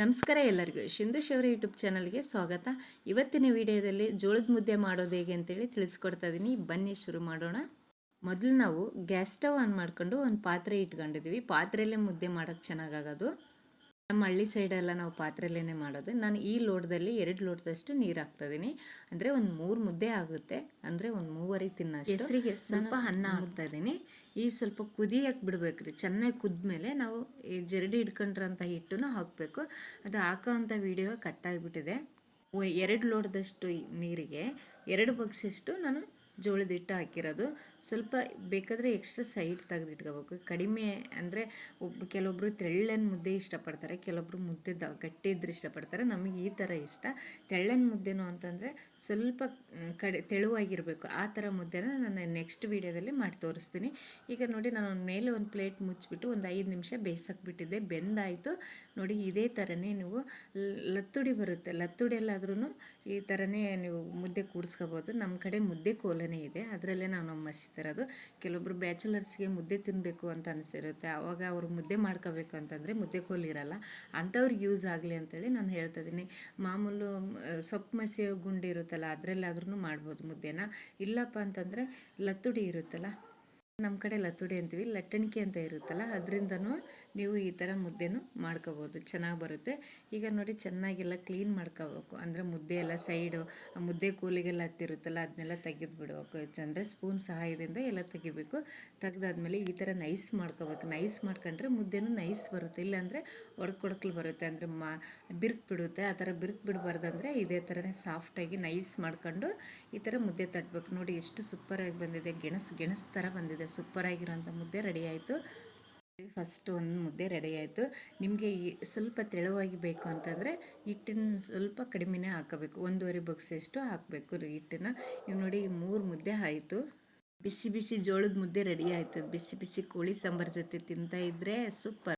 ನಮಸ್ಕಾರ ಎಲ್ಲರಿಗೂ. ಶಿಂದು ಶೌರ್ಯ ಯೂಟ್ಯೂಬ್ ಚಾನಲ್ಗೆ ಸ್ವಾಗತ. ಇವತ್ತಿನ ವಿಡಿಯೋದಲ್ಲಿ ಜೋಳದ ಮುದ್ದೆ ಮಾಡೋದು ಹೇಗೆ ಅಂತೇಳಿ ತಿಳಿಸ್ಕೊಡ್ತಾ ಇದ್ದೀನಿ ಬನ್ನಿ ಶುರು ಮಾಡೋಣ. ಮೊದಲು ನಾವು ಗ್ಯಾಸ್ ಸ್ಟವ್ ಆನ್ ಮಾಡ್ಕೊಂಡು ಒಂದು ಪಾತ್ರೆ ಇಟ್ಕೊಂಡಿದ್ದೀವಿ. ಪಾತ್ರೆಯಲ್ಲೇ ಮುದ್ದೆ ಮಾಡೋಕ್ಕೆ ಚೆನ್ನಾಗಾಗೋದು. ನಮ್ಮ ಹಳ್ಳಿ ಸೈಡೆಲ್ಲ ನಾವು ಪಾತ್ರೆಯಲ್ಲೇ ಮಾಡೋದು. ನಾನು ಈ ಲೋಟದಲ್ಲಿ ಎರಡು ಲೋಟದಷ್ಟು ನೀರು ಹಾಕ್ತಾಯಿದ್ದೀನಿ ಅಂದರೆ ಒಂದು ಮೂರು ಮುದ್ದೆ ಆಗುತ್ತೆ. ಅಂದರೆ ಒಂದು ಮೂವರಿಗೆ ತಿನ್ನ ಹೆಸರಿಗೆ ಸ್ವಲ್ಪ ಅನ್ನ ಹಾಕ್ತಾ ಇದ್ದೀನಿ ಈ ಸ್ವಲ್ಪ ಕುದಿಯಕ್ಕೆ ಬಿಡ್ಬೇಕ್ರಿ ಚೆನ್ನಾಗಿ ಕುದ್ಮೇಲೆ ನಾವು ಈ ಜರಡಿ ಹಿಡ್ಕೊಂಡ್ರಂಥ ಹಿಟ್ಟನ್ನು ಹಾಕಬೇಕು. ಅದು ಹಾಕೋವಂಥ ವಿಡಿಯೋ ಕಟ್ಟಾಗಿಬಿಟ್ಟಿದೆ ಎರಡು ಲೋಟದಷ್ಟು ನೀರಿಗೆ ಎರಡು ಬಗ್ಸಷ್ಟು ನಾನು ಜೋಳದ ಹಿಟ್ಟು ಹಾಕಿರೋದು. ಸ್ವಲ್ಪ ಬೇಕಾದರೆ ಎಕ್ಸ್ಟ್ರಾ ಸೈಡ್ ತೆಗೆದಿಟ್ಕೋಬೇಕು. ಕಡಿಮೆ ಅಂದರೆ ಒಬ್ಬ ಕೆಲವೊಬ್ಬರು ತೆಳ್ಳನ ಮುದ್ದೆ ಇಷ್ಟಪಡ್ತಾರೆ ಕೆಲವೊಬ್ಬರು ಮುದ್ದೆ ದ, ಗಟ್ಟಿ ಇದ್ರೆ ಇಷ್ಟಪಡ್ತಾರೆ. ನಮಗೆ ಈ ಥರ ಇಷ್ಟ. ತೆಳ್ಳನ ಮುದ್ದೆನೂ ಅಂತಂದರೆ ಸ್ವಲ್ಪ ಕಡೆ, ತೆಳುವಾಗಿರಬೇಕು. ಆ ಥರ ಮುದ್ದೆನ ನಾನು ನೆಕ್ಸ್ಟ್ ವೀಡಿಯೋದಲ್ಲಿ ಮಾಡಿ ತೋರಿಸ್ತೀನಿ. ಈಗ ನೋಡಿ ನಾನು ಮೇಲೆ ಒಂದು ಪ್ಲೇಟ್ ಮುಚ್ಚಿಬಿಟ್ಟು ಒಂದು ಐದು ನಿಮಿಷ ಬೇಯಿಸಕ್ಕೆ ಬಿಟ್ಟಿದ್ದೆ ಬೆಂದಾಯಿತು. ನೋಡಿ ಇದೇ ಥರನೇ ನೀವು ಲತ್ತುಡಿ ಬರುತ್ತೆ. ಲತ್ತುಡಿಯಲ್ಲಾದ್ರೂ ಈ ಥರನೇ ನೀವು ಮುದ್ದೆ ಕೂಡಿಸ್ಕೋಬೋದು. ನಮ್ಮ ಕಡೆ ಮುದ್ದೆ ಕೋಲನೇ ಇದೆ. ಅದರಲ್ಲೇ ನಾವು ಮಸಿತಿರೋದು ಕೆಲವೊಬ್ರು ಬ್ಯಾಚುಲರ್ಸ್ಗೆ ಮುದ್ದೆ ತಿನ್ನಬೇಕು ಅಂತ ಅನಿಸಿರುತ್ತೆ. ಆವಾಗ ಅವರು ಮುದ್ದೆ ಮಾಡ್ಕೋಬೇಕು ಅಂತಂದರೆ ಮುದ್ದೆ ಕೋಲ್ ಇರಲ್ಲ. ಅಂಥವ್ರಿಗೆ ಯೂಸ್ ಆಗಲಿ ಅಂತೇಳಿ ನಾನು ಹೇಳ್ತಾ ಇದ್ದೀನಿ. ಮಾಮೂಲು ಸೊಪ್ಪು ಮಸಿ ಗುಂಡಿ ಇರುತ್ತಲ್ಲ ಅದರಲ್ಲಾದ್ರೂ ಮಾಡ್ಬೋದು ಮುದ್ದೆನ. ಇಲ್ಲಪ್ಪ ಅಂತಂದರೆ ಲತ್ತುಡಿ ಇರುತ್ತಲ್ಲ ನಮ್ಮ ಕಡೆ ಲತ್ತುಡಿ ಅಂತೀವಿ, ಲಟ್ಟಣಿಕೆ ಅಂತ ಇರುತ್ತಲ್ಲ, ಅದರಿಂದನೂ ನೀವು ಈ ಥರ ಮುದ್ದೆನೂ ಮಾಡ್ಕೋಬೋದು, ಚೆನ್ನಾಗಿ ಬರುತ್ತೆ. ಈಗ ನೋಡಿ ಚೆನ್ನಾಗೆಲ್ಲ ಕ್ಲೀನ್ ಮಾಡ್ಕೋಬೇಕು, ಅಂದರೆ ಮುದ್ದೆ ಎಲ್ಲ ಸೈಡು ಮುದ್ದೆ ಕೂಲಿಗೆಲ್ಲ ಹತ್ತಿರುತ್ತಲ್ಲ ಅದನ್ನೆಲ್ಲ ತೆಗೆದು ಬಿಡಬೇಕು ಅಂದರೆ ಸ್ಪೂನ್ ಸಹಾಯದಿಂದ ಎಲ್ಲ ತೆಗಿಬೇಕು. ತೆಗೆದಾದ್ಮೇಲೆ ಈ ಥರ ನೈಸ್ ಮಾಡ್ಕೋಬೇಕು ನೈಸ್ ಮಾಡ್ಕೊಂಡ್ರೆ ಮುದ್ದೆನೂ ನೈಸ್ ಬರುತ್ತೆ, ಇಲ್ಲಾಂದರೆ ಒಡ್ಕೊಡ್ಕಲು ಬರುತ್ತೆ, ಅಂದರೆ ಮಾ ಬಿರುಕು ಬಿಡುತ್ತೆ ಆ ಥರ ಬಿರುಕು ಬಿಡಬಾರ್ದಂದ್ರೆ ಇದೇ ಥರನೇ ಸಾಫ್ಟಾಗಿ ನೈಸ್ ಮಾಡ್ಕೊಂಡು ಈ ಥರ ಮುದ್ದೆ ತಟ್ಟಬೇಕು ನೋಡಿ ಎಷ್ಟು ಸೂಪರಾಗಿ ಬಂದಿದೆ, ಗೆಣಸು ಗೆಣಸು ಥರ ಬಂದಿದೆ ಸೂಪರಾಗಿರೋಂಥ ಮುದ್ದೆ ರೆಡಿ ಆಯಿತು. ಫಸ್ಟ್ ಒಂದು ಮುದ್ದೆ ರೆಡಿ ಆಯಿತು. ನಿಮಗೆ ಸ್ವಲ್ಪ ತೆಳುವಾಗಿ ಬೇಕು ಅಂತಂದರೆ ಹಿಟ್ಟಿನ ಸ್ವಲ್ಪ ಕಡಿಮೆನೇ ಹಾಕಬೇಕು. ಒಂದೂವರೆ ಬಗ್ಸಷ್ಟು ಹಾಕಬೇಕು ಹಿಟ್ಟನ್ನು. ಇವು ನೋಡಿ ಮೂರು ಮುದ್ದೆ ಆಯಿತು. ಬಿಸಿ ಬಿಸಿ ಜೋಳದ ಮುದ್ದೆ ರೆಡಿ ಆಯಿತು. ಬಿಸಿ ಬಿಸಿ ಕೋಳಿ ಸಾಂಬಾರ್ ಜೊತೆ ತಿಂತಾ ಇದ್ದರೆ ಸೂಪರ್.